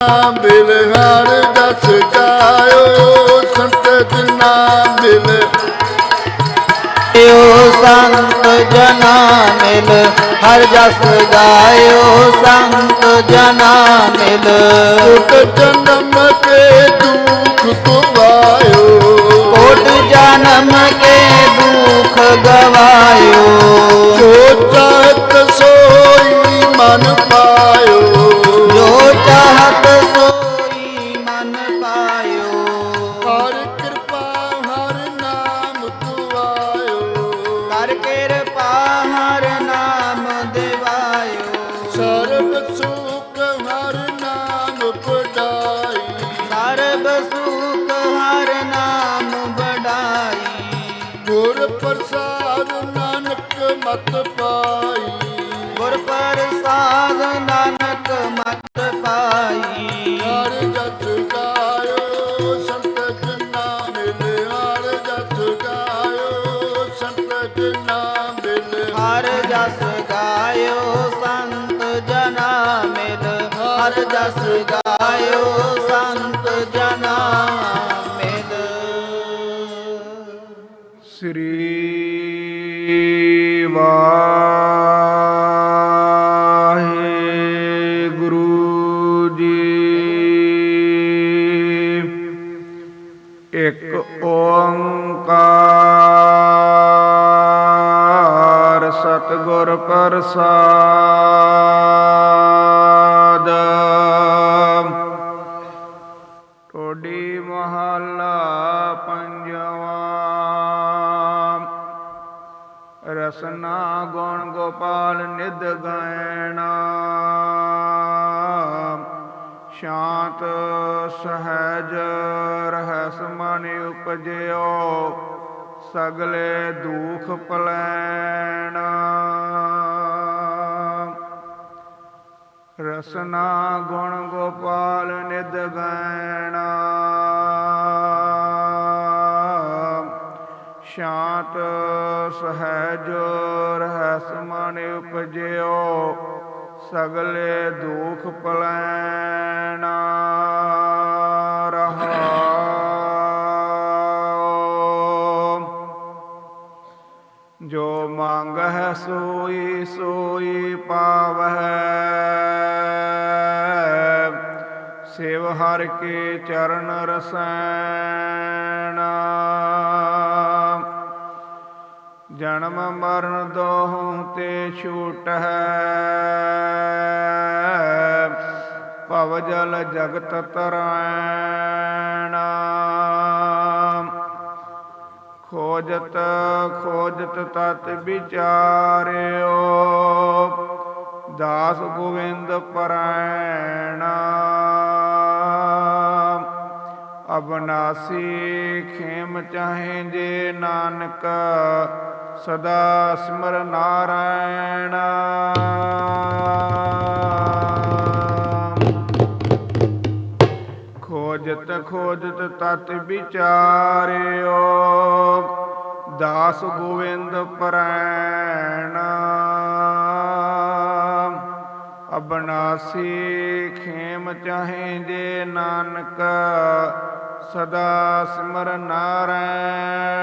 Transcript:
ਮਿਲ ਹਰ ਜਸ ਗਾਇਓ ਸੰਤ ਜਨਾ ਮਿਲ। ਗਾਇਓ ਸੰਤ ਜਨਾ ਮਿਲ ਹਰ ਜਸ ਗਾਇਓ ਸੰਤ ਜਨਾ ਮਿਲ। ਜਨਮ ਕਰ ਕਿਰਪਾ ਹਰ ਨਾਮ ਦਿਵਾਇਓ। ਸਰਬ ਸੁਖ ਹਰ ਨਾਮ ਸਰਬ ਸੁਖ ਹਰ ਨਾਮ ਬੜਾਈ ਗੁਰ ਪ੍ਰਸਾਦ ਨਾਨਕ ਮਤ ਪਾਈ। ਗੁਰ ਪ੍ਰਸਾਦ ਨਾਨਕ ਹਰ ਗਾਇਓ ਸੰਤ ਜਨਾ ਮਿਲ। ਸ੍ਰੀ ਵਾਹਿਗੁਰੂ ਜੀ। ਇੱਕ ਓੰਕਾਰ ਸਤਿਗੁਰ ਪ੍ਰਸਾਦ ਰਸਨਾ ਗੁਣ ਗੋਪਾਲ ਨਿਧ ਗਾਇਣਾ। ਸ਼ਾਂਤ ਸਹਿਜ ਰਹਿਸ ਮਨ ਉਪਜਿਓ, ਸਗਲੇ ਦੁਖ ਪਲੈਣ। ਰਸਨਾ ਗੁਣ ਗੋਪਾਲ ਨਿਧ ਗਾਇਣਾ। ਸ਼ਾਂਤ ਸਹਿਜ ਰਹਿਸ ਮਨ ਉਪਜਿਓ, ਸਗਲੇ ਦੁਖ ਪਲੈਣਾ ਜੋ ਮੰਗ ਹੈ ਸੋਈ ਸੋਈ ਪਾਵਹਿ, ਸਿਵ ਹਰ ਕੇ ਚਰਨ ਰਸੈਣਾ। ਜਨਮ ਮਰਨ ਦੋਹੰ ਤੇ ਛੂਟ ਹੈ। ਭਵ ਜਲ ਜਗਤ ਤਰੈਣਾ ਖੋਜਤ ਖੋਜਤ ਤਤ ਵਿਚਾਰਿਓ। ਦਾਸ ਗੋਵਿੰਦ ਪਰਾਇਣਾ। ਅਬਨਾਸੀ ਖੇਮ ਚਾਹੇ ਜੇ ਨਾਨਕ। ਸਦਾ ਸਿਮਰ ਨਾਰਾਇਣ। ਖੋਜਤ ਖੋਜਤ ਤਤ ਵਿਚਾਰਿਓ, ਦਾਸ ਗੋਵਿੰਦ ਪਰੈਣ। ਅਬਨਾਸੀ ਖੇਮ ਚਾਹੇ ਜੇ ਨਾਨਕ, ਸਦਾ ਸਿਮਰ ਨਾਰਾਇਣ।